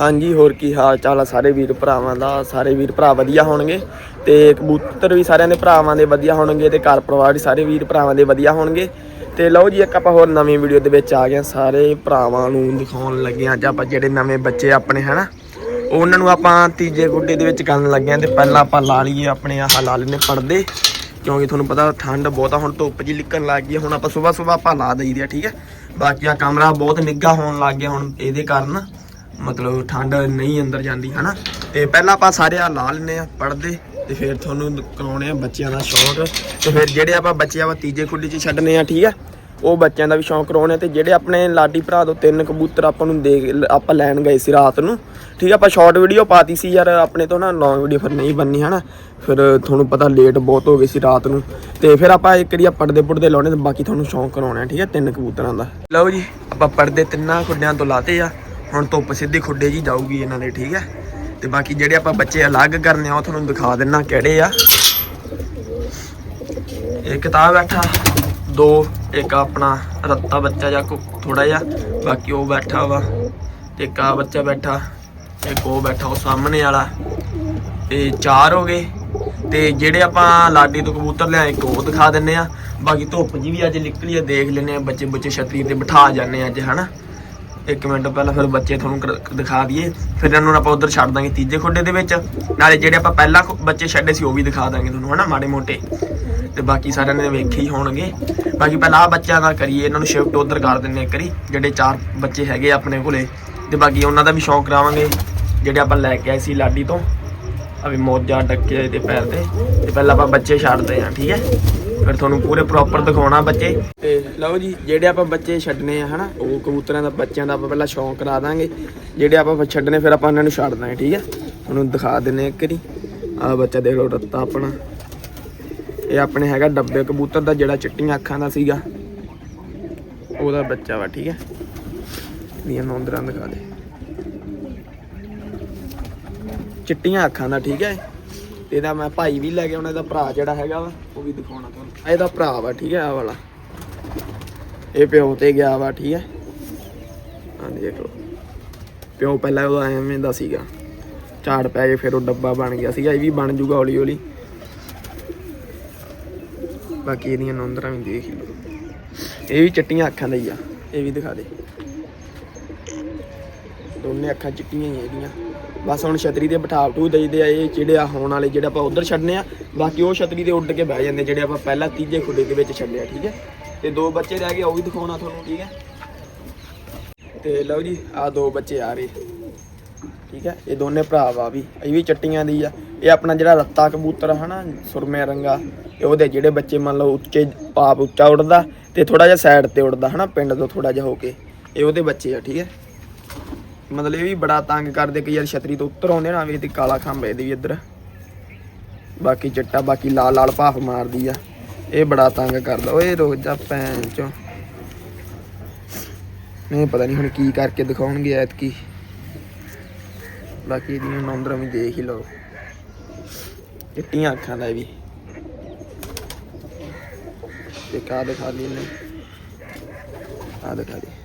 ਹਾਂਜੀ, ਹੋਰ ਕੀ ਹਾਲ ਚਾਲ ਆ ਸਾਰੇ ਵੀਰ ਭਰਾਵਾਂ ਦਾ? ਸਾਰੇ ਵੀਰ ਭਰਾ ਵਧੀਆ ਹੋਣਗੇ? ਤੇ ਕਬੂਤਰ ਵੀ ਸਾਰਿਆਂ ਦੇ ਭਰਾਵਾਂ ਦੇ ਵਧੀਆ ਹੋਣਗੇ ਤੇ ਘਰ ਪਰਿਵਾਰ ਵੀ ਸਾਰੇ ਵੀਰ ਭਰਾਵਾਂ ਦੇ ਵਧੀਆ ਹੋਣਗੇ। ਤੇ ਲਓ ਜੀ, ਇੱਕ ਆਪਾਂ ਹੋਰ ਨਵੀਂ ਵੀਡੀਓ ਦੇ ਵਿੱਚ ਆ ਗਏ ਸਾਰੇ ਭਰਾਵਾਂ ਨੂੰ ਦਿਖਾਉਣ ਲੱਗੇ ਹਾਂ ਅੱਜ ਆਪਾਂ ਜਿਹੜੇ ਨਵੇਂ ਬੱਚੇ ਆਪਣੇ, ਹਨਾ? ਉਹਨਾਂ ਨੂੰ ਆਪਾਂ ਤੀਜੇ ਗੁੱਡੇ ਦੇ ਵਿੱਚ ਕਰਨ ਲੱਗੇ ਹਾਂ ਤੇ ਪਹਿਲਾਂ ਆਪਾਂ ਲਾ ਲਈਏ ਆਪਣੇ ਆਹ ਲਾ ਲੈਨੇ ਪਰਦੇ, ਕਿਉਂਕਿ ਤੁਹਾਨੂੰ ਪਤਾ ਠੰਡ ਬਹੁਤ ਆ, ਹੁਣ ਧੁੱਪ ਜੀ ਲਿਕਣ ਲੱਗ ਗਈ ਹੁਣ ਆਪਾਂ ਸਵੇਰ ਸਵੇਰ ਆਪਾਂ ਲਾ ਦਈਦੇ ਆ, ਠੀਕ ਹੈ ਬਾਕੀ ਆ ਕਮਰਾ ਬਹੁਤ ਨਿੱਘਾ ਹੋਣ ਲੱਗ ਗਿਆ ਹੁਣ ਇਹਦੇ ਕਾਰਨ। ਮਤਲਬ ਠੰਡ ਨਹੀਂ ਅੰਦਰ ਜਾਂਦੀ, ਹਨਾ? ਤੇ ਪਹਿਲਾਂ ਆਪਾਂ ਸਾਰੇ ਆ ਲਾ ਲੈਨੇ ਆ ਪੜਦੇ ਤੇ ਫਿਰ ਤੁਹਾਨੂੰ ਕਰਾਉਣੇ ਆ ਬੱਚਿਆਂ ਦਾ ਸ਼ੌਂਕ। ਤੇ ਫਿਰ ਜਿਹੜੇ ਆਪਾਂ ਬੱਚੇ ਆਪਾਂ ਤੀਜੇ ਖੁੱਡੀ 'ਚ ਛੱਡਨੇ ਆ, ਠੀਕ ਆ? ਉਹ ਬੱਚਿਆਂ ਦਾ ਵੀ ਸ਼ੌਕ ਕਰਾਉਣੇ ਤੇ ਜਿਹੜੇ ਆਪਣੇ ਲਾਡੀ ਭਰਾ ਤੋਂ ਤਿੰਨ ਕਬੂਤਰ ਆਪਾਂ ਨੂੰ ਦੇ ਆਪਾਂ ਲੈਣ ਗਏ ਸੀ ਰਾਤ ਨੂੰ, ਠੀਕ ਆ? ਆਪਾਂ ਸ਼ਾਰਟ ਵੀਡੀਓ ਪਾਤੀ ਸੀ ਯਾਰ, ਆਪਣੇ ਤੋਂ ਨਾ ਲੌਂਗ ਵੀਡੀਓ ਫਿਰ ਨਹੀਂ ਬੰਨੀ ਹਨਾ? ਫਿਰ ਤੁਹਾਨੂੰ ਪਤਾ ਲੇਟ ਬਹੁਤ ਹੋ ਗਈ ਸੀ ਰਾਤ ਨੂੰ, ਤੇ ਫਿਰ ਆਪਾਂ ਇੱਕ ਵਾਰੀ ਪਰਦੇ ਪੁਰਦੇ ਲਾਉਣੇ ਤੇ ਬਾਕੀ ਤੁਹਾਨੂੰ ਸ਼ੌਂਕ ਕਰਾਉਣਾ ਠੀਕ ਹੈ ਤਿੰਨ ਕਬੂਤਰਾਂ ਦਾ। ਲਓ ਜੀ, ਆਪਾਂ ਪਰਦੇ ਤਿੰਨਾਂ ਖੁੱਡਿਆਂ ਤੋਂ ਲਾਤੇ ਆ। ਹੁਣ ਧੁੱਪ ਸਿੱਧੀ ਖੁੱਡੇ ਜੀ ਜਾਊਗੀ ਇਹਨਾਂ ਦੇ, ਠੀਕ ਹੈ? ਤੇ ਬਾਕੀ ਜਿਹੜੇ ਆਪਾਂ ਬੱਚੇ ਅਲੱਗ ਕਰਨੇ ਆ, ਉਹ ਤੁਹਾਨੂੰ ਦਿਖਾ ਦਿੰਨਾ ਕਿਹੜੇ ਆ। ਇਹ ਕਿਤਾਬ ਬੈਠਾ, ਦੋ, ਇੱਕ ਆਪਣਾ ਰੱਤਾ ਬੱਚਾ ਜਾਂ ਥੋੜਾ ਜਿਹਾ, ਬਾਕੀ ਉਹ ਬੈਠਾ ਵਾ। ਤੇ ਇੱਕ ਆ ਬੱਚਾ ਬੈਠਾ, ਇੱਕ ਉਹ ਬੈਠਾ ਉਹ ਸਾਹਮਣੇ ਵਾਲਾ। ਤੇ ਚਾਰ ਹੋ ਗਏ। ਤੇ ਜਿਹੜੇ ਆਪਾਂ ਲਾਡੀ ਤੋਂ ਕਬੂਤਰ ਲਿਆ ਇੱਕ ਉਹ ਦਿਖਾ ਦਿੰਨੇ ਆ। ਬਾਕੀ ਧੁੱਪ ਜੀ ਵੀ ਅੱਜ ਨਿਕਲੀ ਆ, ਦੇਖ ਲੈਨੇ ਆ ਬੱਚੇ ਬੱਚੇ ਛਤਰੀ ਤੇ ਬਿਠਾ ਜਾਂਦੇ ਆ ਅੱਜ, ਹਨਾ? ਇੱਕ ਮਿੰਟ ਪਹਿਲਾਂ ਫਿਰ ਬੱਚੇ ਤੁਹਾਨੂੰ ਕਰ- ਦਿਖਾ ਦਈਏ। ਫਿਰ ਇਹਨਾਂ ਨੂੰ ਆਪਾਂ ਉਧਰ ਛੱਡ ਦਾਂਗੇ ਤੀਜੇ ਖੁੱਡੇ ਦੇ ਵਿੱਚ। ਨਾਲੇ ਜਿਹੜੇ ਆਪਾਂ ਪਹਿਲਾਂ ਖੁ- ਬੱਚੇ ਛੱਡੇ ਸੀ, ਉਹ ਵੀ ਦਿਖਾ ਦਾਂਗੇ ਤੁਹਾਨੂੰ, ਹਨਾ, ਮਾੜੇ ਮੋਟੇ। ਤੇ ਬਾਕੀ ਸਾਰਿਆਂ ਨੇ ਵੇਖੇ ਹੀ ਹੋਣਗੇ। ਬਾਕੀ ਪਹਿਲਾਂ ਆਹ ਬੱਚਿਆਂ ਦਾ ਕਰੀਏ, ਇਹਨਾਂ ਨੂੰ ਸ਼ਿਫਟ ਉਧਰ ਕਰ ਦਿੰਨੇ ਇੱਕ ਵਾਰੀ, ਜਿਹੜੇ ਚਾਰ ਬੱਚੇ ਹੈਗੇ ਆਪਣੇ ਕੋਲੇ। ਤੇ ਬਾਕੀ ਉਹਨਾਂ ਦਾ ਵੀ ਸ਼ੌਂਕ ਕਰਾਵਾਂਗੇ, ਜਿਹੜੇ ਆਪਾਂ ਲੈ ਕੇ ਆਏ ਸੀ ਲਾਡੀ ਤੋਂ। ਅਭੀ ਮੋਜਾ ਡੱਕੇ ਤੇ ਪੈਰ ਤੇ। ਤੇ ਪਹਿਲਾਂ ਆਪਾਂ ਬੱਚੇ ਛੱਡਦੇ ਆ ਠੀਕ ਹੈ? ਫਿਰ ਤੁਹਾਨੂੰ ਪੂਰੇ ਪ੍ਰੋਪਰ ਦਿਖਾਉਣਾ ਬੱਚੇ। ਤੇ ਲਓ ਜੀ, ਜਿਹੜੇ ਆਪਾਂ ਬੱਚੇ ਛੱਡਨੇ ਆ, ਹਨਾ, ਉਹ ਕਬੂਤਰਾਂ ਦਾ, ਬੱਚਿਆਂ ਦਾ ਆਪਾਂ ਪਹਿਲਾਂ ਸ਼ੌਂਕ ਕਰਾ ਦਾਂਗੇ। ਜਿਹੜੇ ਆਪਾਂ ਛੱਡਨੇ, ਫਿਰ ਆਪਾਂ ਇਹਨਾਂ ਨੂੰ ਛੱਡ ਦਾਂਗੇ, ਠੀਕ ਹੈ ਤੁਹਾਨੂੰ ਦਿਖਾ ਦਿੰਨੇ ਇੱਕ ਵਾਰੀ। ਆ ਬੱਚਾ ਦੇਖ ਲਓ, ਰੱਤਾ ਆਪਣਾ। ਇਹ ਆਪਣੇ ਹੈਗਾ ਡੱਬੇ ਕਬੂਤਰ ਦਾ, ਜਿਹੜਾ ਚਿੱਟੀਆਂ ਅੱਖਾਂ ਦਾ ਸੀਗਾ। ਉਹਦਾ ਬੱਚਾ ਵਾ, ਠੀਕ ਹੈ ਦੀਆਂ ਨੌਂਦਰਾਂ ਦਿਖਾ ਦੇ। ਚਿੱਟੀਆਂ ਅੱਖਾਂ ਦਾ, ਠੀਕ ਹੈ ਤੇ ਇਹਦਾ ਮੈਂ ਭਾਈ ਵੀ ਲੈ ਕੇ ਆਉਣਾ, ਇਹਦਾ ਭਰਾ ਜਿਹੜਾ ਹੈਗਾ ਵਾ, ਉਹ ਵੀ ਦਿਖਾਉਣਾ ਤੁਹਾਨੂੰ। ਇਹਦਾ ਭਰਾ ਵਾ, ਠੀਕ ਹੈ ਆ ਵਾਲਾ। ਇਹ ਪਿਓ ਤੇ ਗਿਆ ਵਾ, ਠੀਕ ਹੈ। ਹਾਂ ਦੇਖ ਲਓ। ਪਿਓ ਪਹਿਲਾਂ ਉਹਦਾ ਐਵੇਂ ਦਾ ਸੀਗਾ। ਝਾੜ ਪੈ ਕੇ ਫਿਰ ਉਹ ਡੱਬਾ ਬਣ ਗਿਆ ਸੀਗਾ, ਇਹ ਵੀ ਬਣ ਜੂਗਾ ਹੌਲੀ ਹੌਲੀ ਬਾਕੀ ਇਹਦੀਆਂ ਨੌਂਦਰਾਂ ਵੀ ਦੇਖ ਲਓ। ਇਹ ਵੀ ਚਿੱਟੀਆਂ ਅੱਖਾਂ ਲਈ ਆ, ਇਹ ਵੀ ਦਿਖਾ ਦੇ। ਦੋਨੇ ਅੱਖਾਂ ਚਿੱਟੀਆਂ ਹੀ ਇਹਦੀਆਂ ਬਸ ਹੁਣ ਛਤਰੀ ਤੇ ਬਿਠਾ ਬਠੂ ਦਈਦੇ ਆ ਇਹ ਜਿਹੜੇ ਆ ਹੋਣ ਵਾਲੇ ਜਿਹੜੇ ਆਪਾਂ ਉਧਰ ਛੱਡਨੇ ਆ, ਬਾਕੀ ਉਹ ਛਤਰੀ ਤੇ ਉੱਡ ਕੇ ਬਹਿ ਜਾਂਦੇ ਜਿਹੜੇ ਆਪਾਂ ਪਹਿਲਾਂ ਤੀਜੇ ਖੁੱਡੇ ਦੇ ਵਿੱਚ ਛੱਡਿਆ, ਠੀਕ ਹੈ? ਤੇ ਦੋ ਬੱਚੇ ਰਹਿ ਗਏ, ਉਹ ਵੀ ਦਿਖਾਉਣਾ ਤੁਹਾਨੂੰ, ਠੀਕ ਹੈ? ਤੇ ਲਓ ਜੀ ਆ ਦੋ ਬੱਚੇ ਆ ਰਹੇ, ਠੀਕ ਹੈ? ਇਹ ਦੋਨੇ ਭਰਾ ਵਾ ਵੀ, ਇਹ ਵੀ ਚੱਟੀਆਂ ਦੀ ਆ। ਇਹ ਆਪਣਾ ਜਿਹੜਾ ਰੱਤਾ ਕਬੂਤਰ ਹਨਾ ਸੁਰਮੇ ਰੰਗਾ, ਇਹ ਉਹਦੇ ਜਿਹੜੇ ਬੱਚੇ ਮੰਨ ਲਓ ਉੱਚੇ ਪਾਪ ਉੱਚਾ ਉੱਡਦਾ ਤੇ ਥੋੜਾ ਜਿਹਾ ਸਾਈਡ ਤੇ ਉੱਡਦਾ, ਹਨਾ, ਪਿੰਡ ਤੋਂ ਥੋੜਾ ਜਿਹਾ ਹੋ ਕੇ, ਇਹ ਉਹਦੇ ਬੱਚੇ ਆ, ਠੀਕ ਹੈ? ਮਤਲਬ ਇਹ ਵੀ ਬੜਾ ਤੰਗ ਕਰਦੇ ਕਿ ਯਾਰ ਛਤਰੀ ਤੋਂ ਉੱਤਰ ਆਉਂਦੇ ਨਾ ਵੀ ਤੇ ਕਾਲਾ ਖੰਭ ਇਹਦੇ ਵੀ ਇੱਧਰ। ਬਾਕੀ ਚਿੱਟਾ, ਬਾਕੀ ਲਾਲ ਲਾਲ ਭਾਫ ਮਾਰਦੀ ਆ। ਇਹ ਬੜਾ ਤੰਗ ਕਰਦਾ। ਓਏ ਰੁਕ ਜਾ ਭੈਣ ਚੋ। ਨਹੀਂ, ਪਤਾ ਨਹੀਂ ਹੁਣ ਕੀ ਕਰਕੇ ਦਿਖਾਉਣਗੇ ਐਤਕੀ। ਬਾਕੀ ਇਹਦੀਆਂ ਨੌਂਦਰਾਂ ਵੀ ਦੇਖ ਹੀ ਲਓ। ਚਿੱਟੀਆਂ ਅੱਖਾਂ ਦਾ ਵੀ। ਤੇ ਕਾ ਦਿਖਾ ਲਈ ਨੇ ਆ ਦਿਖਾ ਲਈ।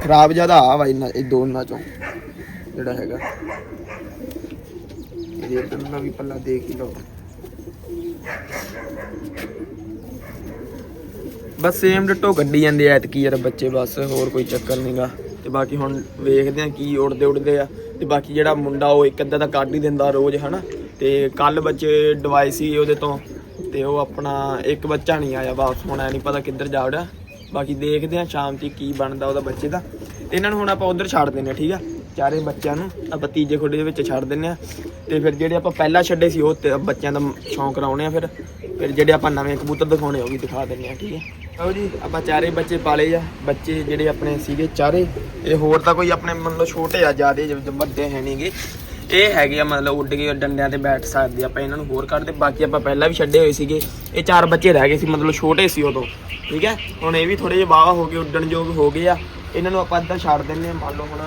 ਖਰਾਬ ਜ਼ਿਆਦਾ ਆ ਵਾ ਇਹਨਾਂ ਇਹ ਦੋਨਾਂ ਚੋਂ, ਜਿਹੜਾ ਹੈਗਾ। ਇਹਦੇ ਇੱਧਰ ਵੀ ਪੱਲਾ ਦੇਖ ਹੀ ਲਓ। ਬਸ ਸੇਮ ਡਿੱਟੋ ਕੱਢੀ ਜਾਂਦੇ ਆ ਐਤਕੀ ਯਾਰ ਬੱਚੇ, ਬਸ ਹੋਰ ਕੋਈ ਚੱਕਰ ਨਹੀਂਗਾ ਤੇ ਬਾਕੀ ਹੁਣ ਵੇਖਦੇ ਆ ਕੀ ਉੜਦੇ ਉੜਦੇ ਆ। ਤੇ ਬਾਕੀ ਜਿਹੜਾ ਮੁੰਡਾ ਉਹ ਇੱਕ ਅੱਧਾ ਤਾਂ ਕੱਢ ਹੀ ਦਿੰਦਾ ਰੋਜ਼, ਹਨਾ। ਤੇ ਕੱਲ ਬੱਚੇ ਡਿਵਾਈਸ ਸੀ ਉਹਦੇ ਤੋਂ, ਤੇ ਉਹ ਆਪਣਾ ਇੱਕ ਬੱਚਾ ਨਹੀਂ ਆਇਆ ਵਾਪਸ, ਹੁਣ ਐ ਨਹੀਂ ਪਤਾ ਕਿੱਧਰ ਜਾ ਵੜਿਆ। ਬਾਕੀ ਦੇਖਦੇ ਆ ਸ਼ਾਮ ਤੇ ਕੀ ਬਣਦਾ ਉਹਦਾ ਬੱਚੇ ਦਾ। ਤੇ ਇਹਨਾਂ ਨੂੰ ਹੁਣ ਆਪਾਂ ਉਧਰ ਛੱਡ ਦਿੰਨੇ ਆ ਠੀਕ ਆ? ਚਾਰੇ ਬੱਚਿਆਂ ਨੂੰ ਆਪਾਂ ਤੀਜੇ ਖੁੱਡੇ ਦੇ ਵਿੱਚ ਛੱਡ ਦਿੰਨੇ ਆ ਤੇ ਫਿਰ ਜਿਹੜੇ ਆਪਾਂ ਪਹਿਲਾਂ ਛੱਡੇ ਸੀ, ਉਹ ਤੇ ਬੱਚਿਆਂ ਦਾ ਸ਼ੌਂਕ ਕਰਾਉਣੇ ਆ ਫਿਰ। ਫਿਰ ਜਿਹੜੇ ਆਪਾਂ ਨਵੇਂ ਕਬੂਤਰ ਦਿਖਾਉਣੇ, ਉਹ ਵੀ ਦਿਖਾ ਦਿੰਨੇ ਆ ਠੀਕ ਹੈ ਲਓ ਜੀ, ਆਪਾਂ ਚਾਰੇ ਬੱਚੇ ਪਾਲੇ ਆ। ਬੱਚੇ ਜਿਹੜੇ ਆਪਣੇ ਸੀਗੇ ਚਾਰੇ। ਇਹ ਹੋਰ ਤਾਂ ਕੋਈ ਆਪਣੇ ਮੰਨ ਲਓ ਛੋਟੇ ਆ, ਜਿਆਦੇ ਜਿਵੇਂ ਵੱਡੇ ਹੈ ਨਹੀਂਗੇ ਇਹ ਹੈਗੇ ਆ ਮਤਲਬ ਉੱਡ ਕੇ ਡੰਡਿਆਂ ਤੇ ਬੈਠ ਸਕਦੇ ਆਪਾਂ, ਇਹਨਾਂ ਨੂੰ ਹੋਰ ਕੱਢਦੇ ਬਾਕੀ ਆਪਾਂ ਪਹਿਲਾਂ ਵੀ ਛੱਡੇ ਹੋਏ ਸੀਗੇ। ਇਹ ਚਾਰ ਬੱਚੇ ਰਹਿ ਗਏ ਸੀ, ਮਤਲਬ ਛੋਟੇ ਸੀ ਉਦੋਂ, ਠੀਕ ਹੈ? ਹੁਣ ਇਹ ਵੀ ਥੋੜੇ ਜਿਹਾ ਬਾਵਾ ਹੋ ਗਏ ਉੱਡਣ ਯੋਗ ਹੋ ਗਏ ਆ। ਇਹਨਾਂ ਨੂੰ ਆਪਾਂ ਇੱਦਾਂ ਛੱਡ ਦਿੰਨੇ ਆ ਮੰਨ ਲਓ ਹੁਣ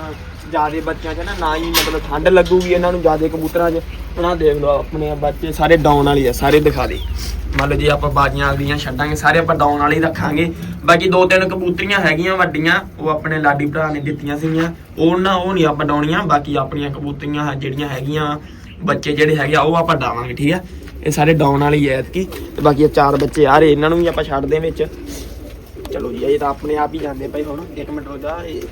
ਜਿਆਦੇ ਬੱਚਿਆਂ 'ਚ ਨਾ ਨਾ ਹੀ ਮਤਲਬ ਠੰਡ ਲੱਗੂਗੀ ਇਹਨਾਂ ਨੂੰ, ਜਿਆਦੇ ਕਬੂਤਰਾਂ 'ਚ। ਉਹਨਾਂ ਦੇਖ ਲਓ ਆਪਣੇ ਬੱਚੇ, ਸਾਰੇ ਡਾਊਨ ਵਾਲੀ ਆ, ਸਾਰੇ ਦਿਖਾ ਦੇ। ਮੰਨ ਲਓ ਜੇ ਆਪਾਂ ਬਾਜੀਆਂ ਅਗਲੀਆਂ ਛੱਡਾਂਗੇ, ਸਾਰੇ ਆਪਾਂ ਡਾਊਨ ਵਾਲੀ ਰੱਖਾਂਗੇ। ਬਾਕੀ ਦੋ ਤਿੰਨ ਕਬੂਤਰੀਆਂ ਹੈਗੀਆਂ ਵੱਡੀਆਂ, ਉਹ ਆਪਣੇ ਲਾਡੀ ਭਰਾ ਨੇ ਦਿੱਤੀਆਂ ਸੀਗੀਆਂ। ਉਹ ਨਾ, ਉਹ ਨਹੀਂ ਆਪਾਂ ਡਾਉਣੀਆਂ, ਬਾਕੀ ਆਪਣੀਆਂ ਕਬੂਤਰੀਆਂ ਜਿਹੜੀਆਂ ਹੈਗੀਆਂ, ਬੱਚੇ ਜਿਹੜੇ ਹੈਗੇ ਆ, ਉਹ ਆਪਾਂ ਡਾਵਾਂਗੇ, ਠੀਕ ਆ? ਇਹ ਸਾਰੇ ਡਾਊਨ ਵਾਲੀ ਐ ਐਤਕੀ। ਤੇ ਬਾਕੀ ਇਹ ਚਾਰ ਬੱਚੇ ਆ ਰਹੇ, ਇਹਨਾਂ ਨੂੰ ਵੀ ਆਪਾਂ ਛੱਡਦੇ ਵਿੱਚ। ਚਲੋ ਜੀ ਇਹ ਤਾਂ ਆਪਣੇ ਆਪ ਹੀ ਜਾਂਦੇ ਪਏ ਹੁਣ। ਇੱਕ ਮਿੰਟ ਰੁਕ ਜਾ, ਇਹ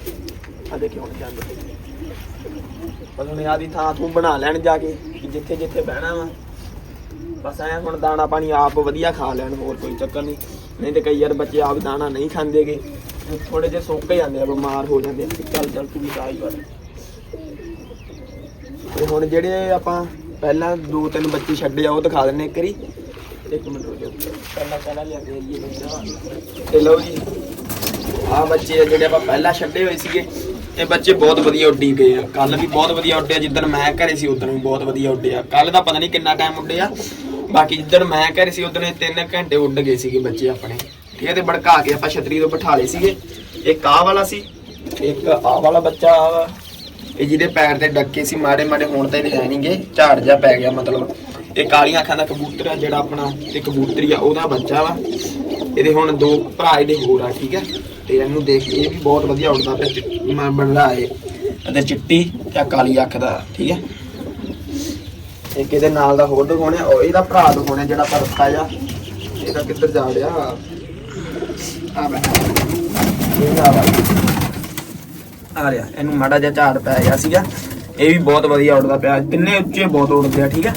ਆ ਦੇਖਿਓ ਹੁਣ ਜਾਂਦੇ ਬਸ ਹੁਣ ਆਦੀ ਥਾਂ ਤੂੰ ਬਣਾ ਲੈਣ ਜਾ ਕੇ ਕਿ ਜਿੱਥੇ ਜਿੱਥੇ ਬਹਿਣਾ ਵਾ। ਬਸ ਐ ਹੁਣ ਦਾਣਾ ਪਾਣੀ ਆਪ ਵਧੀਆ ਖਾ ਲੈਣ, ਹੋਰ ਕੋਈ ਚੱਕਰ ਨਹੀਂ। ਨਹੀਂ ਤੇ ਕਈ ਯਾਰ ਬੱਚੇ ਆਪ ਦਾਣਾ ਨਹੀਂ ਖਾਂਦੇਗੇ। ਥੋੜੇ ਜਿਹੇ ਸੁੱਕ ਜਾਂਦੇ ਆ, ਬਿਮਾਰ ਹੋ ਜਾਂਦੇ ਆ ਚੱਲ ਚੱਲ ਤੂੰ ਵੀ ਆਈ ਵਾਰ ਤੇ ਹੁਣ ਜਿਹੜੇ ਆਪਾਂ ਪਹਿਲਾਂ ਦੋ ਤਿੰਨ ਬੱਚੇ ਛੱਡੇ ਆ, ਉਹ ਦਿਖਾ ਦਿੰਨੇ ਇੱਕ ਵਾਰੀ। ਇੱਕ ਮਿੰਟ ਰੁਕ ਜਾਓ ਪਹਿਲਾਂ ਪਹਿਲਾਂ ਲਿਆ ਕੇ ਇਹ ਤੇ ਲਓ ਜੀ ਆ ਬੱਚੇ ਆ ਜਿਹੜੇ ਆਪਾਂ ਪਹਿਲਾਂ ਛੱਡੇ ਹੋਏ ਸੀਗੇ। ਇਹ ਬੱਚੇ ਬਹੁਤ ਵਧੀਆ ਉੱਡੀ ਗਏ ਆ। ਕੱਲ ਵੀ ਬਹੁਤ ਵਧੀਆ ਉੱਡਿਆ, ਜਿੱਦਣ ਮੈਂ ਘਰੇ ਸੀ ਉਦੋਂ ਵੀ ਬਹੁਤ ਵਧੀਆ ਉੱਡਿਆ। ਆ ਕੱਲ ਦਾ ਪਤਾ ਨਹੀਂ ਕਿੰਨਾ ਟਾਈਮ ਉੱਡਿਆ। ਬਾਕੀ ਜਿੱਦਣ ਮੈਂ ਘਰੇ ਸੀ ਉਦੋਂ ਇਹ 3 ਘੰਟੇ ਉੱਡ ਗਏ ਸੀਗੇ ਬੱਚੇ ਆਪਣੇ। ਠੀਕ ਹੈ, ਤੇ ਭੜਕਾ ਕੇ ਆਪਾਂ ਛਤਰੀ ਤੋਂ ਬਿਠਾ ਲਏ ਸੀਗੇ। ਇੱਕ ਆਹ ਵਾਲਾ ਸੀ, ਇੱਕ ਆਹ ਵਾਲਾ ਬੱਚਾ ਆ ਵਾ। ਇਹ ਜਿਹਦੇ ਪੈਰ ਤੇ ਡੱਕੇ ਸੀ, ਮਾੜੇ ਮਾੜੇ ਹੁਣ ਤਾਂ ਇਹਦੇ ਹੈ ਨਹੀਂਗੇ ਝਾੜ ਜਾ ਪੈ ਗਿਆ, ਮਤਲਬ। ਇਹ ਕਾਲੀਆਂ ਅੱਖਾਂ ਦਾ ਕਬੂਤਰ ਆ, ਜਿਹੜਾ ਆਪਣਾ ਤੇ ਕਬੂਤਰੀ ਆ, ਉਹਦਾ ਬੱਚਾ ਵਾ। ਇਹਦੇ ਹੁਣ ਦੋ ਭਰਾ ਇਹਦੇ ਹੋਰ ਆ, ਠੀਕ ਹੈ। ਤੇ ਇਹਨੂੰ ਦੇਖ ਇਹ ਵੀ ਬਹੁਤ ਵਧੀਆ ਉੱਡਦਾ ਪਿਆ ਬੰਦਾ ਹੈ ਅਤੇ ਚਿੱਟੀ ਤੇ ਕਾਲੀ ਅੱਖ ਦਾ ਠੀਕ ਹੈ? ਇੱਕ ਇਹਦੇ ਨਾਲ ਦਾ ਹੋਰ ਦਿਖਾਉਣਾ ਉਹ ਇਹਦਾ ਭਰਾ ਦਿਖਾਉਣਾ ਜਿਹੜਾ ਪਰਤਾ ਆ ਇਹਦਾ ਕਿੱਧਰ ਜਾ ਰਿਹਾ? ਆ ਇਹ ਆ ਆ ਰਿਹਾ। ਇਹਨੂੰ ਮਾੜਾ ਜਿਹਾ ਝਾੜ ਪੈ ਗਿਆ ਸੀਗਾ। ਇਹ ਵੀ ਬਹੁਤ ਵਧੀਆ ਉੱਡਦਾ ਪਿਆ। ਤਿੰਨੇ ਉੱਚੇ ਬਹੁਤ ਉੱਡਦੇ ਆ ਠੀਕ ਹੈ?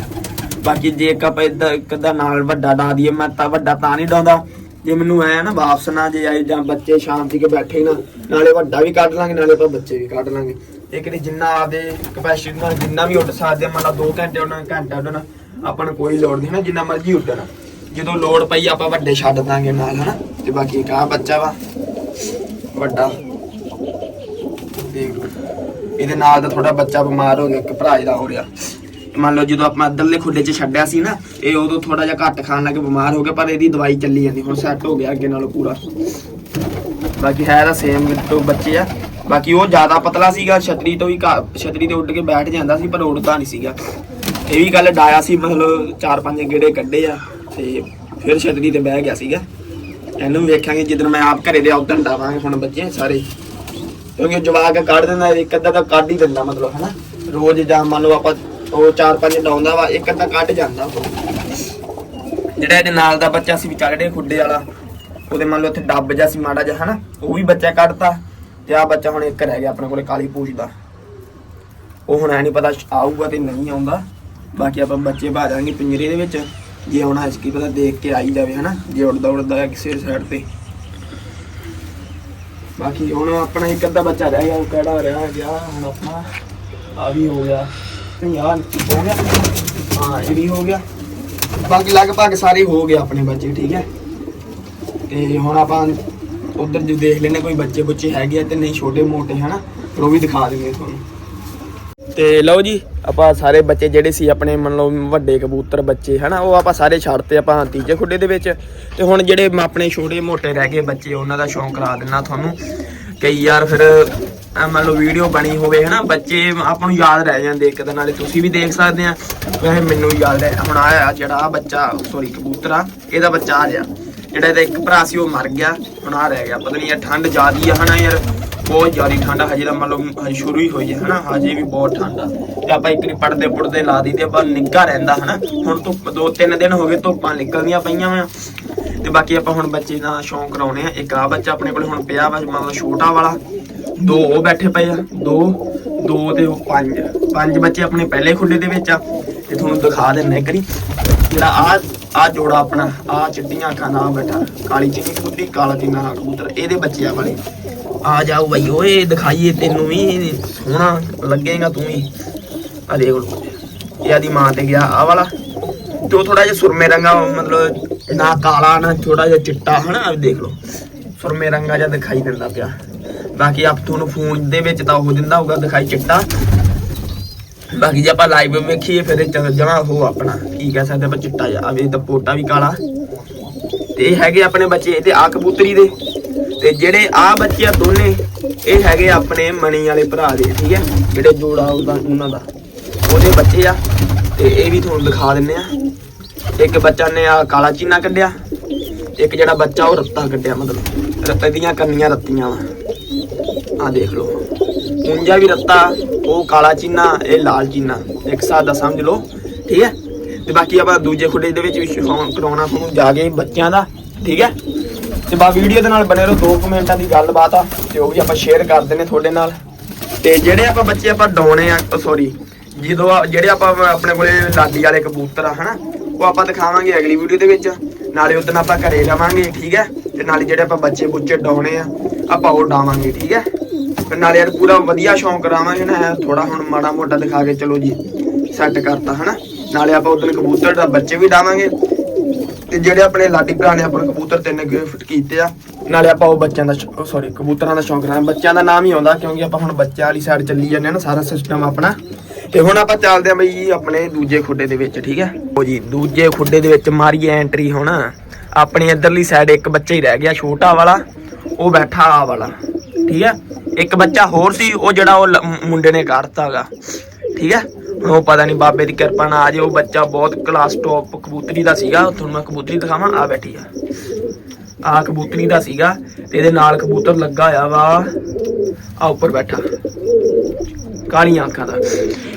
ਬਾਕੀ ਜੇ ਇੱਕ ਆਪਾਂ ਇਦਾਂ ਇੱਕ ਦਾ ਨਾਲ ਵੱਡਾ ਡਾ ਦਈਏ ਮੈਂ ਤਾਂ ਵੱਡਾ ਤਾਂ ਨਹੀਂ ਡਾਉਂਦਾ। ਜੇ ਮੈਨੂੰ ਐ ਨਾ ਵਾਪਸ ਨਾ ਜੇ ਆਏ ਜਾਂ ਬੱਚੇ ਸ਼ਾਂਤੀ ਕੇ ਬੈਠੇ ਨਾ, ਨਾਲੇ ਵੱਡਾ ਵੀ ਕੱਢ ਲਾਂਗੇ, ਨਾਲੇ ਆਪਾਂ ਬੱਚੇ ਵੀ ਕੱਢ ਲਾਂਗੇ। ਇਹ ਕਿਤੇ ਜਿੰਨਾ ਆਪਦੇ ਕਪੈਸਿਟੀ ਨਾਲ ਜਿੰਨਾ ਵੀ ਉੱਡ ਸਕਦੇ ਮੰਨ ਲਾ 2 ਘੰਟੇ ਉੱਡਣਾ ਘੰਟਾ ਉੱਡਣਾ, ਆਪਾਂ ਨੂੰ ਕੋਈ ਲੋੜ ਨਹੀਂ ਨਾ, ਜਿੰਨਾ ਮਰਜ਼ੀ ਉੱਡਣਾ। ਜਦੋਂ ਲੋੜ ਪਈ ਆਪਾਂ ਵੱਡੇ ਛੱਡ ਦਾਂਗੇ ਨਾਲ, ਹਨਾ? ਤੇ ਬਾਕੀ ਇੱਕ ਆਹ ਬੱਚਾ ਵਾ, ਵੱਡਾ। ਦੇਖ ਇਹਦੇ ਨਾਲ ਦਾ ਥੋੜਾ ਬੱਚਾ ਬਿਮਾਰ ਹੋ ਗਿਆ, ਇੱਕ ਭਰਾ ਇਹਦਾ ਹੋ ਰਿਹਾ। ਮੰਨ ਲਓ ਜਦੋਂ ਆਪਾਂ ਅੱਧਰਲੇ ਖੁੱਲੇ 'ਚ ਛੱਡਿਆ ਸੀ ਨਾ, ਇਹ ਉਦੋਂ ਥੋੜਾ ਜਿਹਾ ਘੱਟ ਖਾਣ ਲੱਗੇ, ਬਿਮਾਰ ਹੋ ਗਿਆ ਪਰ ਇਹਦੀ ਦਵਾਈ ਚੱਲੀ ਜਾਂਦੀ, ਹੁਣ ਸੈੱਟ ਹੋ ਗਿਆ ਅੱਗੇ ਨਾਲੋਂ ਪੂਰਾ। ਬਾਕੀ ਹੈ ਤਾਂ ਸੇਮ ਤੋਂ ਬੱਚੇ ਆ। ਬਾਕੀ ਉਹ ਜ਼ਿਆਦਾ ਪਤਲਾ ਸੀਗਾ, ਛਤਰੀ ਤੋਂ ਵੀ ਘਾ- ਛਤਰੀ ਤੇ ਉੱਡ ਕੇ ਬੈਠ ਜਾਂਦਾ ਸੀ, ਪਰ ਉੱਡਦਾ ਨਹੀਂ ਸੀਗਾ। ਇਹ ਵੀ ਗੱਲ ਡਾਇਆ ਸੀ ਮਤਲਬ ਚਾਰ ਪੰਜ ਗੇੜੇ ਕੱਢੇ ਆ, ਤੇ ਫਿਰ ਛਤਰੀ ਤੇ ਬਹਿ ਗਿਆ ਸੀਗਾ। ਇਹਨੂੰ ਵੀ ਵੇਖਾਂਗੇ ਜਦੋਂ ਮੈਂ ਆਪ ਘਰੇ ਦੇ ਉਦੋਂ ਡਾਵਾਂਗੇ ਹੁਣ ਬੱਚੇ ਸਾਰੇ। ਕਿਉਂਕਿ ਉਹ ਜਵਾਕ ਕੱਢ ਦਿੰਦਾ, ਇੱਕ ਅੱਧਾ ਤਾਂ ਕੱਢ ਹੀ ਦਿੰਦਾ, ਮਤਲਬ, ਹਨਾ। ਰੋਜ਼ ਜਾਂ ਮੰਨ ਲਓ ਆਪਾਂ ਉਹ ਚਾਰ ਪੰਜ ਡਾਉਂਦਾ ਵਾ, ਇੱਕ ਅੱਧਾ ਕੱਢ ਜਾਂਦਾ। ਉਹ ਜਿਹੜਾ ਇਹਦੇ ਨਾਲ ਦਾ ਬੱਚਾ ਸੀ ਵਿਚਾਰੇ ਖੁੱਡੇ ਵਾਲਾ, ਉਹਦੇ ਮੰਨ ਲਓ ਉੱਥੇ ਡੱਬ ਜਿਹਾ ਸੀ ਮਾੜਾ ਜਿਹਾ, ਹਨਾ? ਉਹ ਵੀ ਬੱਚਾ ਕੱਢਤਾ ਤੇ ਆ ਬੱਚਾ ਹੁਣ ਇੱਕ ਰਹਿ ਗਿਆ ਆਪਣੇ ਕੋਲੇ ਕਾਲੀ ਪੂਛ ਦਾ। ਉਹ ਹੁਣ ਐ ਨਹੀਂ ਪਤਾ ਆਊਗਾ ਤੇ ਨਹੀਂ ਆਉਂਦਾ। ਬਾਕੀ ਆਪਾਂ ਬੱਚੇ ਭਾ ਜਾਾਂਗੇ ਪਿੰਜਰੇ ਦੇ ਵਿੱਚ, ਜੇ ਆਉਣਾ ਇਸ ਕੀ ਪਤਾ ਦੇਖ ਕੇ ਆਈ ਜਾਵੇ, ਹਨਾ? ਜੇ ਉੜਦਾ ਉੜਦਾ ਕਿਸੇ ਸਾਈਡ ਤੇ। ਬਾਕੀ ਹੁਣ ਆਪਣਾ ਇੱਕ ਅੱਧਾ ਬੱਚਾ ਰਹਿ ਗਿਆ, ਉਹ ਕਿਹੜਾ ਰਿਹਾ ਗਿਆ, ਹੁਣ ਆਪਣਾ ਆ ਵੀ ਹੋ ਗਿਆ। ਤੇ ਯਾਰ ਹੋ ਗਿਆ। ਹਾਂ ਇਹ ਵੀ ਹੋ ਗਿਆ। ਬਾਕੀ ਲਗਭਗ ਸਾਰੇ ਹੋ ਗਏ ਆਪਣੇ ਬੱਚੇ, ਠੀਕ ਹੈ। ਤੇ ਹੁਣ ਆਪਾਂ ਉਧਰ ਜੇ ਦੇਖ ਲੈਨੇ ਕੋਈ ਬੱਚੇ ਬੁੱਚੇ ਹੈਗੇ ਆ ਤੇ ਨਹੀਂ, ਛੋਟੇ ਮੋਟੇ, ਹਨਾ ਉਹ ਵੀ ਦਿਖਾ ਦਿੰਦੇ ਤੁਹਾਨੂੰ। ਤੇ ਲਓ ਜੀ, ਆਪਾਂ ਸਾਰੇ ਬੱਚੇ ਜਿਹੜੇ ਸੀ ਆਪਣੇ, ਮੰਨ ਲਓ ਵੱਡੇ ਕਬੂਤਰ ਬੱਚੇ, ਹਨਾ, ਉਹ ਆਪਾਂ ਸਾਰੇ ਛੱਡਤੇ ਆਪਾਂ ਤੀਜੇ ਖੁੱਡੇ ਦੇ ਵਿੱਚ। ਤੇ ਹੁਣ ਜਿਹੜੇ ਆਪਣੇ ਛੋਟੇ ਮੋਟੇ ਰਹਿ ਗਏ ਬੱਚੇ, ਉਹਨਾਂ ਦਾ ਸ਼ੌਂਕ ਕਰਾ ਦੇਣਾ ਤੁਹਾਨੂੰ। ਕਈ ਯਾਰ ਫਿਰ ਐ ਮੰਨ ਲਓ ਵੀਡੀਓ ਬਣੀ ਹੋਵੇ, ਹਨਾ? ਬੱਚੇ ਆਪਾਂ ਨੂੰ ਯਾਦ ਰਹਿ ਜਾਂਦੇ ਇੱਕ ਦਿਨ, ਨਾਲੇ ਤੁਸੀਂ ਵੀ ਦੇਖ ਸਕਦੇ ਆ। ਵੈਸੇ ਮੈਨੂੰ ਯਾਦ ਹੈ, ਹੁਣ ਆ ਜਿਹੜਾ ਆਹ ਬੱਚਾ ਸੋਰੀ ਕਬੂਤਰ ਆ, ਇਹਦਾ ਬੱਚਾ ਆ ਰਿਹਾ ਜਿਹੜਾ ਇਹਦਾ ਇੱਕ ਭਰਾ ਸੀ, ਉਹ ਮਰ ਗਿਆ, ਹੁਣ ਆ ਰਹਿ ਗਿਆ। ਪਤਾ ਨਹੀਂ ਯਾਰ, ਠੰਡ ਜ਼ਿਆਦੀ ਆ, ਹਨਾ ਯਾਰ? ਬਹੁਤ ਜ਼ਿਆਦਾ ਠੰਡ ਆ, ਹਜੇ ਤਾਂ ਮਤਲਬ ਸ਼ੁਰੂ ਹੀ ਹੋਈ ਹੈ, ਹਨਾ? ਹਜੇ ਵੀ ਬਹੁਤ ਠੰਡ ਆ। ਤੇ ਆਪਾਂ ਇੱਕ ਵਾਰੀ ਪੜਦੇ ਪੁੜਦੇ ਲਾ ਦੀ ਆਪਾਂ ਨਿੱਘਾ ਰਹਿੰਦਾ, ਹਨਾ? ਹੁਣ ਧੁੱਪ, ਦੋ ਤਿੰਨ ਦਿਨ ਹੋ ਗਏ, ਧੁੱਪਾਂ ਨਿਕਲਦੀਆਂ ਪਈਆਂ ਵਾ। ਤੇ ਬਾਕੀ ਆਪਾਂ ਹੁਣ ਬੱਚੇ ਦਾ ਸ਼ੌਂਕ ਕਰਾਉਣੇ ਆ। ਇੱਕ ਆ ਬੱਚਾ ਆਪਣੇ ਕੋਲ ਹੁਣ ਪਿਆ ਵਾ ਮਤਲਬ ਛੋਟਾ ਵਾਲਾ। ਦੋ ਉਹ ਬੈਠੇ ਪਏ ਆ, ਦੋ ਦੋ ਤੇ ਉਹ ਪੰਜ। ਪੰਜ ਬੱਚੇ ਆਪਣੇ ਪਹਿਲੇ ਖੁੱਡੇ ਦੇ ਵਿੱਚ ਆ। ਤੇ ਤੁਹਾਨੂੰ ਦਿਖਾ ਦਿੰਦਾ ਕਰੀ ਜਿਹੜਾ ਆ ਆ ਜੋੜਾ ਆਪਣਾ, ਆ ਚਿੱਟੀਆਂ ਅੱਖਾਂ ਨਾਲ ਬੈਠਾ, ਕਾਲੀ ਚਿੱਟੀ ਕਬੂਤਰੀ, ਕਾਲਾ ਚੀਨਾ ਕਬੂਤਰ, ਇਹਦੇ ਬੱਚੇ ਆ ਵਾਲੇ। ਆ ਜਾਓ ਬਈ, ਓਏ, ਦਿਖਾਈਏ ਤੈਨੂੰ ਵੀ ਸੋਹਣਾ ਲੱਗੇਗਾ ਤੂੰ ਵੀ। ਆ ਦੇਖ ਲੋ ਇਹ ਆਦੀ ਮਾਂ ਤੇ ਗਿਆ ਆ ਵਾਲਾ। ਤੇ ਉਹ ਥੋੜਾ ਜਿਹਾ ਸੁਰਮੇ ਰੰਗਾ, ਮਤਲਬ ਨਾ ਕਾਲਾ, ਨਾ ਥੋੜਾ ਜਿਹਾ ਚਿੱਟਾ, ਹਨਾ? ਆ ਦੇਖ ਲੋ ਸੁਰਮੇ ਰੰਗਾ ਜਿਹਾ ਦਿਖਾਈ ਦਿੰਦਾ ਪਿਆ। ਬਾਕੀ ਆਪ ਤੁਹਾਨੂੰ ਫੋਨ ਦੇ ਵਿੱਚ ਤਾਂ ਉਹ ਦਿੰਦਾ ਹੋਊਗਾ, ਦਿਖਾਈ ਚਿੱਟਾ। ਬਾਕੀ ਜੇ ਆਪਾਂ ਲਾਈਵ ਵੇਖੀਏ, ਫਿਰ ਇਹ ਜਮਾ ਉਹ ਆਪਣਾ ਕੀ ਕਹਿ ਸਕਦੇ ਆਪਾਂ, ਚਿੱਟਾ ਜਿਹਾ। ਆਵੇ ਤਾਂ ਪੋਟਾ ਵੀ ਕਾਲਾ। ਤੇ ਇਹ ਹੈਗੇ ਆਪਣੇ ਬੱਚੇ ਤੇ ਆ ਕਬੂਤਰੀ ਦੇ। ਤੇ ਜਿਹੜੇ ਆ ਬੱਚੇ ਆ ਦੋਨੇ, ਇਹ ਹੈਗੇ ਆਪਣੇ ਮਣੀ ਵਾਲੇ ਭਰਾ ਦੇ, ਠੀਕ ਹੈ? ਜਿਹੜੇ ਜੋੜਾ ਉਹਦਾ ਉਹਨਾਂ ਦਾ। ਉਹਦੇ ਬੱਚੇ ਆ। ਤੇ ਇਹ ਵੀ ਤੁਹਾਨੂੰ ਦਿਖਾ ਦਿੰਨੇ ਆ। ਇੱਕ ਬੱਚਾ ਨੇ ਆ ਕਾਲਾ ਚੀਨਾ ਕੱਢਿਆ। ਇੱਕ ਜਿਹੜਾ ਬੱਚਾ ਉਹ ਰੱਤਾ ਕੱਢਿਆ, ਮਤਲਬ। ਰੱਤੇ ਦੀਆਂ ਕੰਨੀਆਂ ਰੱਤੀਆਂ ਵਾ। ਆ ਦੇਖ ਲਓ। ਉਂਜਾ ਵੀ ਰੱਤਾ, ਉਹ ਕਾਲਾ ਚੀਨਾ, ਇਹ ਲਾਲ ਚੀਨਾ। ਇੱਕ ਸਾਥ ਦਾ ਸਮਝ ਲਓ, ਠੀਕ ਹੈ? ਤੇ ਬਾਕੀ ਆਪਾਂ ਦੂਜੇ ਖੁੱਡੇ ਦੇ ਵਿੱਚ ਵੀ ਕਰਾਉਣਾ ਤੁਹਾਨੂੰ, ਜਾ ਕੇ ਬੱਚਿਆਂ ਦਾ, ਠੀਕ ਹੈ? ਤੇ ਬਾ ਵੀਡੀਓ ਦੇ ਨਾਲ ਬਣੇ ਰਹੋ 2 ਮਿੰਟਾਂ ਦੀ ਗੱਲਬਾਤ ਆ, ਤੇ ਉਹ ਵੀ ਆਪਾਂ ਸ਼ੇਅਰ ਕਰਦੇ ਨੇ ਤੁਹਾਡੇ ਨਾਲ। ਤੇ ਜਿਹੜੇ ਆਪਾਂ ਬੱਚੇ ਆਪਾਂ ਡਾਉਣੇ ਆ ਸੌਰੀ ਜਦੋਂ ਜਿਹੜੇ ਆਪਾਂ ਆਪਣੇ ਕੋਲੇ ਲਾਡੀ ਵਾਲੇ ਕਬੂਤਰ ਆ, ਹਨਾ? ਉਹ ਆਪਾਂ ਦਿਖਾਵਾਂਗੇ ਅਗਲੀ ਵੀਡੀਓ ਦੇ ਵਿੱਚ। ਨਾਲੇ ਉਦੋਂ ਆਪਾਂ ਘਰੇ ਰਵਾਂਗੇ, ਠੀਕ ਹੈ? ਤੇ ਨਾਲੇ ਜਿਹੜੇ ਆਪਾਂ ਬੱਚੇ ਬੁੱਚੇ ਡਾਉਣੇ ਆ, ਆਪਾਂ ਉਹ ਡਾਵਾਂਗੇ, ਠੀਕ ਹੈ? ਤੇ ਨਾਲੇ ਯਾਰ ਪੂਰਾ ਵਧੀਆ ਸ਼ੌਂਕ ਕਰਾਵਾਂਗੇ ਨਾ ਥੋੜਾ ਹੁਣ ਮਾੜਾ ਮੋਟਾ ਦਿਖਾ ਕੇ ਚਲੋ ਜੀ ਸੈੱਟ ਕਰਤਾ, ਹਨਾ? ਨਾਲੇ ਆਪਾਂ ਉਦੋਂ ਕਬੂਤਰ ਦਾ ਬੱਚੇ ਵੀ ਡਾਵਾਂਗੇ ਤੇ ਜਿਹੜੇ ਆਪਣੇ ਲਾਡੀ ਭਰਾ ਨੇ ਆਪਣੇ ਕਬੂਤਰ ਤਿੰਨ ਗਿਫਟ ਕੀਤੇ ਆ, ਨਾਲੇ ਆਪਾਂ ਉਹ ਬੱਚਿਆਂ ਦਾ ਸੌਰੀ ਕਬੂਤਰਾਂ ਦਾ ਸ਼ੌਂਕ ਰੱਖਣਾ ਬੱਚਿਆਂ ਦਾ ਨਾਮ ਹੀ ਆਉਂਦਾ, ਕਿਉਂਕਿ ਆਪਾਂ ਹੁਣ ਬੱਚਿਆਂ ਵਾਲੀ ਸਾਈਡ ਚੱਲੀ ਜਾਂਦੇ ਆ ਨਾ, ਸਾਰਾ ਸਿਸਟਮ ਆਪਣਾ। ਤੇ ਹੁਣ ਆਪਾਂ ਚੱਲਦੇ ਆ ਬਈ ਜੀ ਆਪਣੇ ਦੂਜੇ ਖੁੱਡੇ ਦੇ ਵਿੱਚ, ਠੀਕ ਹੈ ਉਹ ਜੀ, ਦੂਜੇ ਖੁੱਡੇ ਦੇ ਵਿੱਚ ਮਾਰੀਏ ਐਂਟਰੀ ਹੁਣ। ਆਪਣੀ ਇਧਰਲੀ ਸਾਈਡ ਇੱਕ ਬੱਚਾ ਹੀ ਰਹਿ ਗਿਆ, ਛੋਟਾ ਵਾਲਾ, ਉਹ ਬੈਠਾ ਆ ਵਾਲਾ, ਠੀਕ ਹੈ ਇੱਕ ਬੱਚਾ ਹੋਰ ਸੀ, ਉਹ ਜਿਹੜਾ ਉਹ ਲ- ਮੁੰਡੇ ਨੇ ਕੱਢਤਾਗਾ ਠੀਕ ਹੈ? ਹੁਣ ਉਹ ਪਤਾ ਨਹੀਂ ਬਾਬੇ ਦੀ ਕਿਰਪਾ ਨਾਲ ਆ ਉਹ ਬੱਚਾ ਬਹੁਤ ਕਲਾਸ ਟੌਪ ਕਬੂਤਰੀ ਦਾ ਸੀਗਾ। ਤੁਹਾਨੂੰ ਮੈਂ ਕਬੂਤਰੀ ਦਿਖਾਵਾਂ, ਆ ਬੈਠੀ ਆ। ਆ ਕਬੂਤਰੀ ਦਾ ਸੀਗਾ, ਤੇ ਇਹਦੇ ਨਾਲ ਕਬੂਤਰ ਲੱਗਾ ਹੋਇਆ ਵਾ। ਆ ਉੱਪਰ ਬੈਠਾ। ਕਾਲੀਆਂ ਅੱਖਾਂ ਦਾ।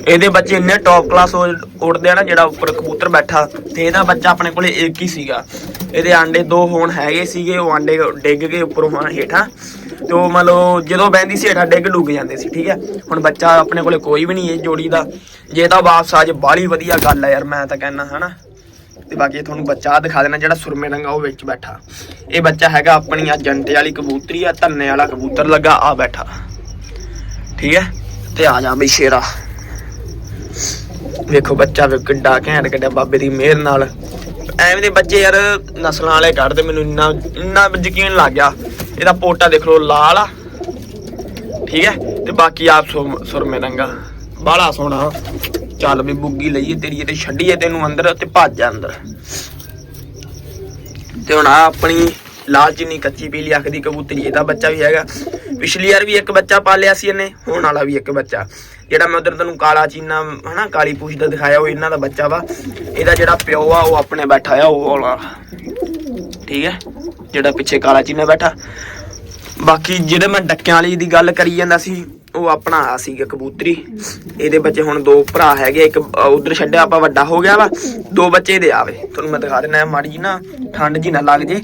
ਇਹਦੇ ਬੱਚੇ ਇੰਨੇ ਟੌਪ ਕਲਾਸ ਉੱਡਦੇ ਆ ਨਾ, ਜਿਹੜਾ ਉੱਪਰ ਕਬੂਤਰ ਬੈਠਾ, ਤੇ ਇਹਦਾ ਬੱਚਾ ਆਪਣੇ ਕੋਲੇ ਇੱਕ ਹੀ ਸੀਗਾ। ਇਹਦੇ ਆਂਡੇ ਦੋ ਹੋਣ ਹੈਗੇ ਸੀਗੇ, ਉਹ ਆਂਡੇ ਡਿੱਗ ਗਏ ਉੱਪਰੋਂ ਹੁਣ ਹੇਠਾਂ। ਤੇ ਉਹ ਮੰਨ ਲਓ ਜਦੋਂ ਬਹਿੰਦੀ ਸੀ, ਹੇਠਾਂ ਡਿੱਗ ਡੁੱਗ ਜਾਂਦੇ ਸੀ, ਠੀਕ ਹੈ? ਹੁਣ ਬੱਚਾ ਆਪਣੇ ਕੋਲੇ ਕੋਈ ਵੀ ਨਹੀਂ ਇਹ ਜੋੜੀ ਦਾ। ਜੇ ਤਾਂ ਵਾਪਸ ਆ ਜੇ ਬਾਲੀ ਵਧੀਆ ਗੱਲ ਹੈ ਯਾਰ, ਮੈਂ ਤਾਂ ਕਹਿੰਦਾ, ਹਨਾ? ਤੇ ਬਾਕੀ ਤੁਹਾਨੂੰ ਬੱਚਾ ਦਿਖਾ ਦੇਣਾ, ਜਿਹੜਾ ਸੁਰਮੇ ਰੰਗਾ ਉਹ ਵਿੱਚ ਬੈਠਾ। ਇਹ ਬੱਚਾ ਹੈਗਾ ਆਪਣੀ ਆ ਜੰਟੇ ਵਾਲੀ ਕਬੂਤਰੀ ਆ, ਧੰਨੇ ਵਾਲਾ ਕਬੂਤਰ ਲੱਗਾ ਆ ਬੈਠਾ। ਠੀਕ ਹੈ? ਤੇ ਆ ਜਾ ਬਈ ਸ਼ੇਰਾ। ਵੇਖੋ ਬੱਚਾ ਵੀ ਕਿੱਡਾ ਘੈਂਟ ਕਿੱਡਾ ਬਾਬੇ ਦੀ ਮਿਹਰ ਨਾਲ ਐਵੇਂ ਦੇ ਬੱਚੇ ਯਾਰ ਨਸਲਾਂ ਵਾਲੇ ਕੱਢਦੇ ਮੈਨੂੰ, ਇੰਨਾ ਇੰਨਾ ਯਕੀਨ ਲੱਗ ਗਿਆ। ਇਹਦਾ ਪੋਟਾ ਦੇਖ ਲਓ, ਲਾਲ ਆ। ਠੀਕ ਹੈ? ਤੇ ਬਾਕੀ ਆਪ ਸੁਰ- ਸੁਰਮੇ ਰੰਗਾ ਬਾਹਲਾ ਸੋਹਣਾ। ਚੱਲ ਵੀ ਬੁੱਗੀ ਲਈਏ, ਤੇਰੀ ਤੇ ਛੱਡੀਏ ਤੈਨੂੰ ਅੰਦਰ ਤੇ ਭੱਜ ਜਾ ਅੰਦਰ। ਤੇ ਹੁਣ ਆਹ ਆਪਣੀ ਲਾਲ ਚੀਨੀ, ਕੱਚੀ ਪੀਲੀ ਅੱਖ ਦੀ ਕਬੂਤਰੀ ਇਹਦਾ ਬੱਚਾ ਵੀ ਹੈਗਾ। ਪਿਛਲੀ ਵਾਰ ਵੀ ਇੱਕ ਬੱਚਾ ਪਾਲਿਆ ਸੀ ਇਹਨੇ, ਹੁਣ ਵਾਲਾ ਵੀ ਇੱਕ ਬੱਚਾ। ਜਿਹੜਾ ਮੈਂ ਉਧਰ ਤੈਨੂੰ ਕਾਲਾ ਚੀਨਾ, ਹਨਾ, ਕਾਲੀ ਪੂਛ ਦਾ ਦਿਖਾਇਆ, ਉਹ ਇਹਨਾਂ ਦਾ ਬੱਚਾ ਵਾ। ਇਹਦਾ ਜਿਹੜਾ ਪਿਓ ਆ, ਉਹ ਆਪਣੇ ਬੈਠਾ ਆ, ਉਹ ਵਾਲਾ। ਠੀਕ ਹੈ? ਜਿਹੜਾ ਪਿੱਛੇ ਕਾਲਾ ਚੀਨਾ ਬੈਠਾ। ਬਾਕੀ ਜਿਹੜੇ ਮੈਂ ਡੱਕਿਆਂ ਵਾਲੀ ਦੀ ਗੱਲ ਕਰੀ ਜਾਂਦਾ ਸੀ, ਉਹ ਆਪਣਾ ਆ ਸੀਗਾ ਕਬੂਤਰੀ। ਇਹਦੇ ਬੱਚੇ ਹੁਣ ਦੋ ਭਰਾ ਹੈਗੇ, ਇੱਕ ਉਧਰ ਛੱਡਿਆ, ਆਪਾਂ ਵੱਡਾ ਹੋ ਗਿਆ ਵਾ। ਦੋ ਬੱਚੇ ਦੇ ਆਵੇ। ਤੁਹਾਨੂੰ ਮੈਂ ਦਿਖਾ ਦਿੰਦਾ, ਮਾੜੀ ਜੀ ਨਾ ਠੰਡ ਜੀ ਨਾ ਲੱਗ ਜੇ।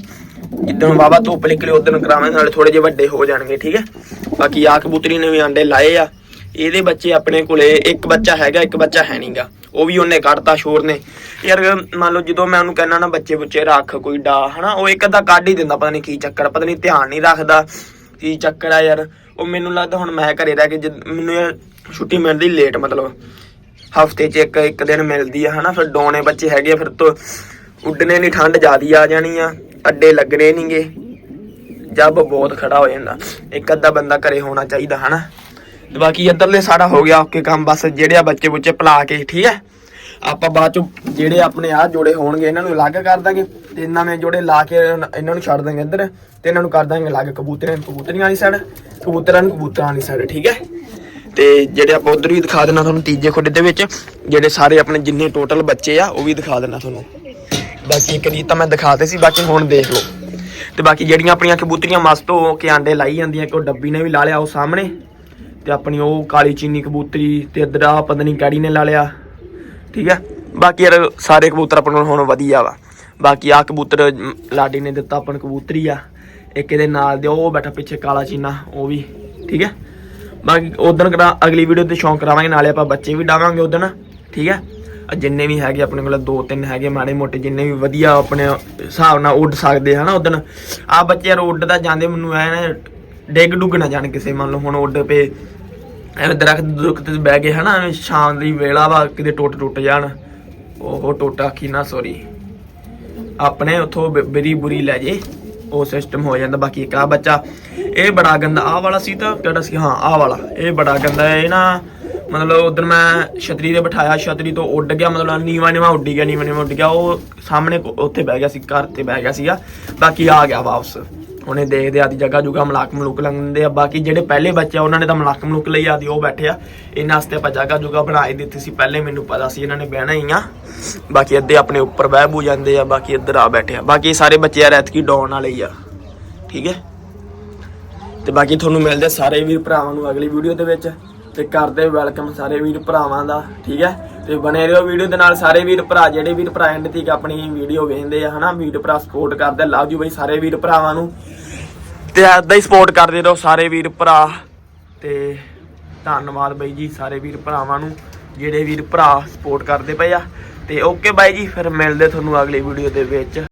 ਜਿੱਦਣ ਬਾਬਾ ਧੁੱਪ ਨਿਕਲੇ ਉਦੋਂ ਕਰਾਵਾਂਗੇ ਨਾਲੇ ਥੋੜੇ ਜਿਹੇ ਵੱਡੇ ਹੋ ਜਾਣਗੇ ਠੀਕ ਹੈ? ਬਾਕੀ ਆ ਕਬੂਤਰੀ ਨੇ ਵੀ ਆਂਡੇ ਲਾਏ ਆ। ਇਹਦੇ ਬੱਚੇ ਆਪਣੇ ਕੋਲੇ ਇੱਕ ਬੱਚਾ ਹੈਗਾ ਇੱਕ ਬੱਚਾ ਹੈ ਨਹੀਂਗਾ ਉਹ ਵੀ ਉਹਨੇ ਕੱਢਤਾ ਸ਼ੋਰ ਨੇ। ਯਾਰ ਮੰਨ ਲਓ ਜਦੋਂ ਮੈਂ ਉਹਨੂੰ ਕਹਿੰਦਾ ਨਾ ਬੱਚੇ ਬੁੱਚੇ ਰੱਖ ਕੋਈ ਡਾ ਹਨਾ ਉਹ ਇੱਕ ਅੱਧਾ ਕੱਢ ਹੀ ਦਿੰਦਾ ਪਤਾ ਨਹੀਂ ਕੀ ਚੱਕਰ ਪਤਾ ਨਹੀਂ ਧਿਆਨ ਨਹੀਂ ਰੱਖਦਾ ਕੀ ਚੱਕਰ ਆ ਯਾਰ। ਉਹ ਮੈਨੂੰ ਲੱਗਦਾ ਹੁਣ ਮੈਂ ਘਰੇ ਰਹਿ ਕੇ ਜਦ ਮੈਨੂੰ ਯਾਰ ਛੁੱਟੀ ਮਿਲਦੀ ਲੇਟ ਮਤਲਬ ਹਫ਼ਤੇ 'ਚ ਇੱਕ ਇੱਕ ਦਿਨ ਮਿਲਦੀ ਆ ਹਨਾ। ਫਿਰ ਡੋਣੇ ਬੱਚੇ ਹੈਗੇ ਆ, ਫਿਰ ਤੋਂ ਉੱਡਣੇ ਨਹੀਂ ਠੰਡ ਜ਼ਿਆਦੀ ਆ ਜਾਣੀ ਆ। ਅੱਡੇ ਲੱਗਣੇ ਨਹੀਂਗੇ ਜੱਬ ਬਹੁਤ ਖੜਾ ਹੋ ਜਾਂਦਾ। ਇੱਕ ਅੱਧਾ ਬੰਦਾ ਘਰੇ ਹੋਣਾ ਚਾਹੀਦਾ, ਹਨਾ? ਤੇ ਬਾਕੀ ਇੱਧਰਲੇ ਸਾਡਾ ਹੋ ਗਿਆ ਓਕੇ ਕੰਮ, ਬਸ ਜਿਹੜੇ ਆ ਬੱਚੇ ਬੁੱਚੇ ਪਲਾ ਕੇ, ਠੀਕ ਹੈ? ਆਪਾਂ ਬਾਅਦ ਚ ਜਿਹੜੇ ਆਪਣੇ ਆ ਜੋੜੇ ਹੋਣਗੇ, ਇਹਨਾਂ ਨੂੰ ਅਲੱਗ ਕਰ ਦਾਂਗੇ। ਤੇ ਨਵੇਂ ਜੋੜੇ ਲਾ ਕੇ ਇਹਨਾਂ ਨੂੰ ਛੱਡ ਦਾਂਗੇ ਇੱਧਰ। ਤੇ ਇਹਨਾਂ ਨੂੰ ਕਰ ਦਾਂਗੇ ਅਲੱਗ ਕਬੂਤਰਾਂ ਨੂੰ ਕਬੂਤਰੀਆਂ ਵਾਲੀ ਸਾਈਡ ਕਬੂਤਰਾਂ ਨੂੰ ਕਬੂਤਰਾਂ ਵਾਲੀ ਸਾਈਡ ਠੀਕ ਹੈ? ਤੇ ਜਿਹੜੇ ਆਪਾਂ ਉਧਰ ਵੀ ਦਿਖਾ ਦੇਣਾ ਤੁਹਾਨੂੰ ਤੀਜੇ ਖੁੱਡੇ ਦੇ ਵਿੱਚ, ਜਿਹੜੇ ਸਾਰੇ ਆਪਣੇ ਜਿੰਨੇ ਟੋਟਲ ਬੱਚੇ ਆ, ਉਹ ਵੀ ਦਿਖਾ ਦੇਣਾ ਤੁਹਾਨੂੰ। ਬਾਕੀ ਇੱਕ ਰੀਤ ਤਾਂ ਮੈਂ ਦਿਖਾਤੇ ਸੀ, ਬਾਕੀ ਹੁਣ ਦੇਖ ਲਓ। ਤੇ ਬਾਕੀ ਜਿਹੜੀਆਂ ਆਪਣੀਆਂ ਕਬੂਤਰੀਆਂ ਮਸਤ ਹੋ ਕੇ ਆਂਡੇ ਲਾਈ ਜਾਂਦੀਆਂ ਕਿ ਉਹ ਡੱਬੀ ਨੇ ਵੀ ਲਾ ਲਿਆ ਉਹ ਸਾਹਮਣੇ, ਤੇ ਆਪਣੀ ਉਹ ਕਾਲੀ ਚੀਨੀ ਕਬੂਤਰੀ ਤੇ ਇੱਧਰ ਆ ਪਤਾ ਨਹੀਂ ਕਿਹੜੀ ਨੇ ਲਾ ਲਿਆ। ਠੀਕ ਹੈ ਬਾਕੀ ਯਾਰ ਸਾਰੇ ਕਬੂਤਰ ਆਪਾਂ ਨੂੰ ਹੁਣ ਵਧੀਆ ਵਾ। ਬਾਕੀ ਆ ਕਬੂਤਰ ਲਾਡੀ ਨੇ ਦਿੱਤਾ ਆਪਾਂ ਕਬੂਤਰੀ ਆ। ਇੱਕ ਇਹਦੇ ਨਾਲ ਦੇ, ਉਹ ਬੈਠਾ ਪਿੱਛੇ ਕਾਲਾ ਚੀਨਾ, ਉਹ ਵੀ। ਠੀਕ ਹੈ ਬਾਕੀ ਉਦੋਂ ਕਰਾ ਅਗਲੀ ਵੀਡੀਓ ਤੇ ਸ਼ੌਂਕ ਕਰਾਵਾਂਗੇ, ਨਾਲੇ ਆਪਾਂ ਬੱਚੇ ਵੀ ਡਾਵਾਂਗੇ ਉਦੋਂ ਠੀਕ ਹੈ ਆ ਜਿੰਨੇ ਵੀ ਹੈਗੇ ਆਪਣੇ ਕੋਲ ਦੋ ਤਿੰਨ ਹੈਗੇ ਮਾੜੇ ਮੋਟੇ, ਜਿੰਨੇ ਵੀ ਵਧੀਆ ਆਪਣੇ ਹਿਸਾਬ ਨਾਲ ਉੱਡ ਸਕਦੇ ਹਨਾ ਉਦੋਂ ਆ ਬੱਚੇ ਯਾਰ ਉੱਡਦਾ ਜਾਂਦੇ, ਮੈਨੂੰ ਐ ਨਾ ਡਿੱਗ ਡੁੱਗ ਨਾ ਜਾਣ ਕਿਸੇ, ਮੰਨ ਲਓ ਹੁਣ ਉੱਡ ਪਏ, ਐਵੇਂ ਦਰਖਤ ਦੁਰਖਤ ਤੇ ਬਹਿ ਗਏ, ਹਨਾ, ਐਵੇਂ ਸ਼ਾਮ ਦੀ ਵੇਲਾ ਵਾ, ਕਿਤੇ ਟੁੱਟ ਟੁੱਟ ਜਾਣ। ਉਹ ਟੋਟਾ ਕੀ ਨਾ ਸੌਰੀ ਆਪਣੇ ਉਥੋਂ ਬਰੀ ਬੁਰੀ ਲੈ ਜੇ, ਉਹ ਸਿਸਟਮ ਹੋ ਜਾਂਦਾ, ਬਾਕੀ ਇੱਕ ਆ ਬੱਚਾ, ਇਹ ਬੜਾ ਗੰਦਾ, ਆਹ ਵਾਲਾ ਸੀ ਤਾਂ ਕਿਹੜਾ ਸੀ? ਹਾਂ, ਆਹ ਵਾਲਾ, ਇਹ ਬੜਾ ਗੰਦਾ, ਇਹ ਨਾ ਮਤਲਬ ਉਧਰ ਮੈਂ ਛਤਰੀ ਤੇ ਬਿਠਾਇਆ, ਛਤਰੀ ਤੋਂ ਉੱਡ ਗਿਆ, ਮਤਲਬ ਨੀਵਾ ਨੀਵਾ ਉੱਡੀ ਗਿਆ, ਨੀਵਾ ਨੀਵਾ ਉੱਡ ਗਿਆ। ਉਹ ਸਾਹਮਣੇ ਕੋ- ਉੱਥੇ ਬਹਿ ਗਿਆ ਸੀ, ਘਰ ਤੇ ਬਹਿ ਗਿਆ ਸੀਗਾ। ਬਾਕੀ ਆ ਗਿਆ ਵਾਪਸ। ਉਹਨੇ ਦੇਖਦੇ ਆਦੀ ਜਗ੍ਹਾ ਜੁਗਾ ਮਲਾਕ ਮਲੂਕ ਲੰਗਦੇ ਆ। ਬਾਕੀ ਜਿਹੜੇ ਪਹਿਲੇ ਬੱਚੇ ਆ, ਉਹਨਾਂ ਨੇ ਤਾਂ ਮਲਾਕ ਮਲੂਕ ਲਈ ਆਦੀ, ਉਹ ਬੈਠੇ ਆ। ਇਹਨਾਂ ਵਾਸਤੇ ਆਪਾਂ ਜਗ੍ਹਾ ਜੁਗਾ ਬਣਾਈ ਦਿੱਤੀ ਸੀ, ਪਹਿਲੇ ਮੈਨੂੰ ਪਤਾ ਸੀ ਇਹਨਾਂ ਨੇ ਬਹਿਣਾ ਹੀ ਆ। ਬਾਕੀ ਅੱਧੇ ਆਪਣੇ ਉੱਪਰ ਬਹਿ ਬੂ ਜਾਂਦੇ ਆ, ਬਾਕੀ ਇੱਧਰ ਆ ਬੈਠੇ ਆ। ਬਾਕੀ ਸਾਰੇ ਬੱਚੇ ਆ, ਰੈਤਕੀ ਡਾਉਣ ਵਾਲੇ ਹੀ ਆ। ਠੀਕ ਹੈ? ਤੇ ਬਾਕੀ ਤੁਹਾਨੂੰ ਮਿਲਦੇ ਸਾਰੇ ਵੀਰ ਭਰਾਵਾਂ ਨੂੰ ਅਗਲੀ ਵੀਡੀਓ ਦੇ ਵਿੱਚ। ਤੇ ਕਰਦੇ ਵੈਲਕਮ ਸਾਰੇ ਵੀਰ ਭਰਾਵਾਂ ਦਾ, ਠੀਕ ਹੈ? ਤੇ ਬਣੇ ਰਹੋ ਵੀਡੀਓ ਦੇ ਨਾਲ ਸਾਰੇ ਵੀਰ ਭਰਾ, ਜਿਹੜੇ ਵੀਰ ਭਰਾ ਐਂਡ ਤੀਕ ਆਪਣੀ ਵੀਡੀਓ ਵੇਖਦੇ ਆ, ਹਨਾ? ਵੀਰ ਭਰਾ ਸਪੋਰਟ ਕਰਦੇ ਲਵ ਯੂ ਬਈ ਸਾਰੇ ਵੀਰ ਭਰਾਵਾਂ ਨੂੰ। ਤੇ ਏਦਾਂ ਹੀ ਸਪੋਰਟ ਕਰਦੇ ਰਹੋ ਸਾਰੇ ਵੀਰ ਭਰਾ, ਤੇ ਧੰਨਵਾਦ ਬਾਈ ਜੀ ਸਾਰੇ ਵੀਰ ਭਰਾਵਾਂ ਨੂੰ, ਜਿਹੜੇ ਵੀਰ ਭਰਾ ਸਪੋਰਟ ਕਰਦੇ ਪਏ ਆ। ਤੇ ਓਕੇ ਬਾਈ ਜੀ, ਫਿਰ ਮਿਲਦੇ ਤੁਹਾਨੂੰ ਅਗਲੀ ਵੀਡੀਓ ਦੇ ਵਿੱਚ।